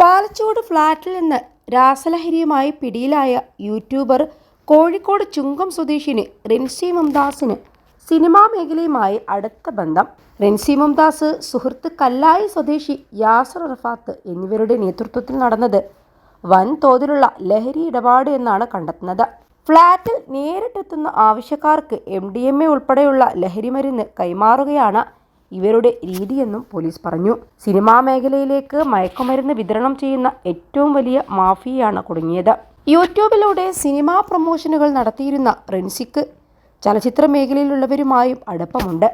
പാലച്ചോട് ഫ്ളാറ്റിൽ നിന്ന് രാസലഹരിയുമായി പിടിയിലായ യൂട്യൂബർ കോഴിക്കോട് ചുങ്കം സ്വദേശിനി റിൻസി മുംദാസിന് സിനിമാ മേഖലയുമായി അടുത്ത ബന്ധം. റിൻസി മുംദാസ് സുഹൃത്ത് കല്ലായി സ്വദേശി യാസർ റഫാത്ത് എന്നിവരുടെ നേതൃത്വത്തിൽ നടന്നത് വൻതോതിലുള്ള ലഹരി ഇടപാട് എന്നാണ് കണ്ടെത്തുന്നത്. ഫ്ളാറ്റിൽ നേരിട്ടെത്തുന്ന ആവശ്യക്കാർക്ക് എം ഡി എം എ ഉൾപ്പെടെയുള്ള ലഹരി മരുന്ന് കൈമാറുകയാണ് ഇവരുടെ രീതിയെന്നും പോലീസ് പറഞ്ഞു. സിനിമാ മേഖലയിലേക്ക് മയക്കുമരുന്ന് വിതരണം ചെയ്യുന്ന ഏറ്റവും വലിയ മാഫിയയാണ് കുടുങ്ങിയത്. യൂട്യൂബിലൂടെ സിനിമാ പ്രൊമോഷനുകൾ നടത്തിയിരുന്ന റിൻസിക്ക് ചലച്ചിത്ര മേഖലയിലുള്ളവരുമായും അടുപ്പമുണ്ട്.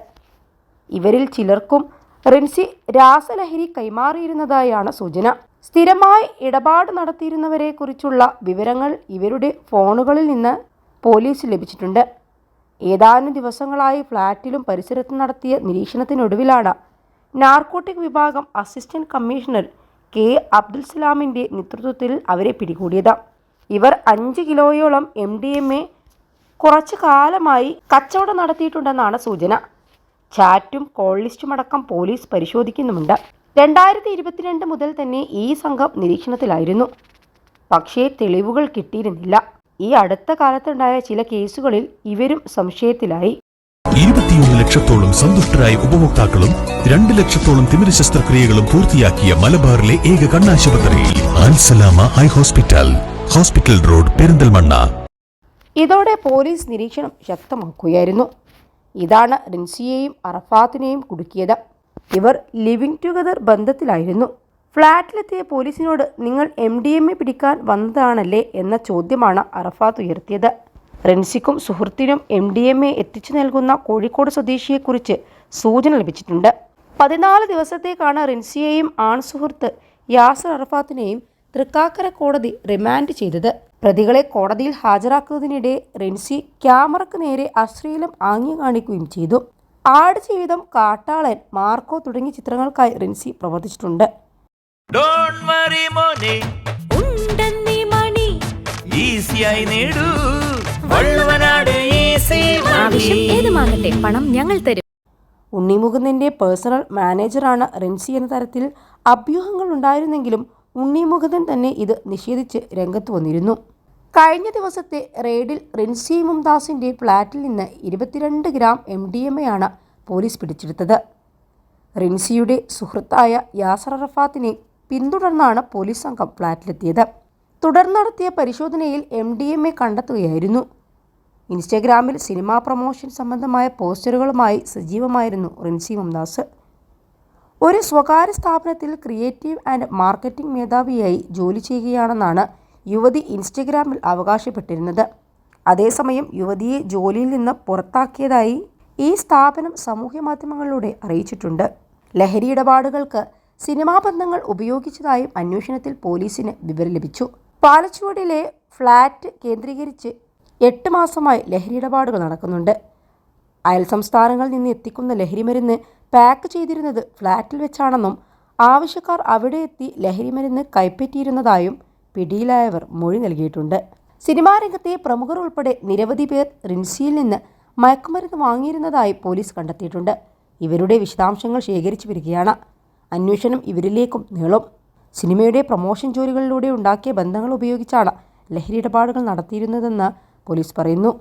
ഇവരിൽ ചിലർക്കും റിൻസി രാസലഹരി കൈമാറിയിരുന്നതായാണ് സൂചന. സ്ഥിരമായി ഇടപാട് നടത്തിയിരുന്നവരെക്കുറിച്ചുള്ള വിവരങ്ങൾ ഇവരുടെ ഫോണുകളിൽ നിന്ന് പോലീസ് ലഭിച്ചിട്ടുണ്ട്. ഏതാനും ദിവസങ്ങളായി ഫ്ളാറ്റിലും പരിസരത്തും നടത്തിയ നിരീക്ഷണത്തിനൊടുവിലാണ് നാർക്കോട്ടിക് വിഭാഗം അസിസ്റ്റന്റ് കമ്മീഷണർ കെ അബ്ദുൽ സലാമിന്റെ നേതൃത്വത്തിൽ അവരെ പിടികൂടിയത്. ഇവർ അഞ്ച് കിലോയോളം എം ഡി എം എ കുറച്ചു കാലമായി കച്ചവടം നടത്തിയിട്ടുണ്ടെന്നാണ് സൂചന. ചാറ്റും കോൾ ലിസ്റ്റും അടക്കം പോലീസ് പരിശോധിക്കുന്നുമുണ്ട്. രണ്ടായിരത്തി ഇരുപത്തിരണ്ട് മുതൽ തന്നെ ഈ സംഘം നിരീക്ഷണത്തിലായിരുന്നു. പക്ഷേ തെളിവുകൾ കിട്ടിയിരുന്നില്ല. ഈ അടുത്ത കാലത്തുണ്ടായ ചില കേസുകളിൽ ഇവരും സംശയത്തിലായി. ഇരുപത്തിയൊന്ന് ലക്ഷത്തോളം സന്തുഷ്ടരായ ഉപഭോക്താക്കളും രണ്ട് ലക്ഷത്തോളം തിമിര ശസ്ത്രക്രിയകളും പൂർത്തിയാക്കിയ മലബാറിലെ ഏക കണ്ണാശുപത്രി Ansalama eye hospital hospital road Perinthalmanna. ഇതോടെ പോലീസ് നിരീക്ഷണം ശക്തമാക്കുകയായിരുന്നു. ഇതാണ് റിൻസിയെയും അറഫാത്തിനെയും കുടുക്കിയത്. ഇവർ ലിവിംഗ് ടുഗദർ ബന്ധത്തിലായിരുന്നു. ഫ്ളാറ്റിലെത്തിയ പോലീസിനോട് നിങ്ങൾ എം ഡി എം എ പിടിക്കാൻ വന്നതാണല്ലേ എന്ന ചോദ്യമാണ് അറഫാത്ത് ഉയർത്തിയത്. റെൻസിക്കും സുഹൃത്തിനും എം ഡി എം എ എത്തിച്ചു നൽകുന്ന കോഴിക്കോട് സ്വദേശിയെക്കുറിച്ച് സൂചന ലഭിച്ചിട്ടുണ്ട്. പതിനാല് ദിവസത്തേക്കാണ് റിൻസിയെയും ആൺ സുഹൃത്ത് യാസർ അറഫാത്തിനെയും തൃക്കാക്കര കോടതി റിമാൻഡ് ചെയ്തത്. പ്രതികളെ കോടതിയിൽ ഹാജരാക്കുന്നതിനിടെ റിൻസി ക്യാമറയ്ക്ക് നേരെ അശ്ലീലം ആംഗ്യം കാണിക്കുകയും ചെയ്തു. ആട് ജീവിതം കാട്ടാളൻ മാർക്കോ തുടങ്ങിയ ചിത്രങ്ങൾക്കായി റിൻസി പ്രവർത്തിച്ചിട്ടുണ്ട്. ഡോണ്ട് വറി മോനെ. ഉണ്ടെന്നീ മണി. ഈസിയായി നേടൂ. വള്ളുവനാട് ഈസി ആവശ്യം ഏതുമാകട്ടെ പണം ഞങ്ങൾ തരും. ഉണ്ണിമുകുന്ദന്റെ പേഴ്സണൽ മാനേജറാണ് റിൻസി എന്ന തരത്തിൽ അഭ്യൂഹങ്ങൾ ഉണ്ടായിരുന്നെങ്കിലും ഉണ്ണിമുകുന്ദൻ തന്നെ ഇത് നിഷേധിച്ച് രംഗത്ത് വന്നിരുന്നു. കഴിഞ്ഞ ദിവസത്തെ റെയ്ഡിൽ റിൻസി മുംതാസിന്റെ ഫ്ളാറ്റിൽ നിന്ന് ഇരുപത്തിരണ്ട് ഗ്രാം എം ഡി എം എയാണ് പോലീസ് പിടിച്ചെടുത്തത്. റിൻസിയുടെ സുഹൃത്തായ യാസർ അറഫാത്തിനെ പിന്തുടർന്നാണ് പോലീസ് സംഘം ഫ്ളാറ്റിലെത്തിയത്. തുടർന്ന് നടത്തിയ പരിശോധനയിൽ എം ഡി എം എ കണ്ടെത്തുകയായിരുന്നു. ഇൻസ്റ്റഗ്രാമിൽ സിനിമാ പ്രൊമോഷൻ സംബന്ധമായ പോസ്റ്ററുകളുമായി സജീവമായിരുന്നു റിൻസി മുംദാസ് ഒരു സ്വകാര്യ സ്ഥാപനത്തിൽ ക്രിയേറ്റീവ് ആൻഡ് മാർക്കറ്റിംഗ് മേധാവിയായി ജോലി ചെയ്യുകയാണെന്നാണ് യുവതി ഇൻസ്റ്റഗ്രാമിൽ അവകാശപ്പെട്ടിരുന്നത്. അതേസമയം യുവതിയെ ജോലിയിൽ നിന്ന് പുറത്താക്കിയതായി ഈ സ്ഥാപനം സാമൂഹ്യ മാധ്യമങ്ങളിലൂടെ അറിയിച്ചിട്ടുണ്ട്. ലഹരി ഇടപാടുകൾക്ക് സിനിമാ ബന്ധങ്ങൾ ഉപയോഗിച്ചതായും അന്വേഷണത്തിൽ പോലീസിന് വിവരം ലഭിച്ചു. പാലച്ചുവടിലെ ഫ്ളാറ്റ് കേന്ദ്രീകരിച്ച് എട്ട് മാസമായി ലഹരി ഇടപാടുകൾ നടക്കുന്നുണ്ട്. അയൽ സംസ്ഥാനങ്ങളിൽ നിന്ന് എത്തിക്കുന്ന ലഹരിമരുന്ന് പാക്ക് ചെയ്തിരുന്നത് ഫ്ളാറ്റിൽ വെച്ചാണെന്നും ആവശ്യക്കാർ അവിടെ എത്തി ലഹരിമരുന്ന് കൈപ്പറ്റിയിരുന്നതായും പിടിയിലായവർ മൊഴി നൽകിയിട്ടുണ്ട്. സിനിമാ രംഗത്തെ പ്രമുഖർ ഉൾപ്പെടെ നിരവധി പേർ റിൻസിയിൽ നിന്ന് മയക്കുമരുന്ന് വാങ്ങിയിരുന്നതായി പോലീസ് കണ്ടെത്തിയിട്ടുണ്ട്. ഇവരുടെ വിശദാംശങ്ങൾ ശേഖരിച്ചു വരികയാണ്. അന്വേഷണം ഇവരിലേക്കും നീളും. സിനിമയുടെ പ്രൊമോഷൻ ജോലികളിലൂടെ ഉണ്ടാക്കിയ ബന്ധങ്ങൾ ഉപയോഗിച്ചാണ് ലഹരി ഇടപാടുകൾ നടത്തിയിരുന്നതെന്ന് പോലീസ് പറയുന്നു.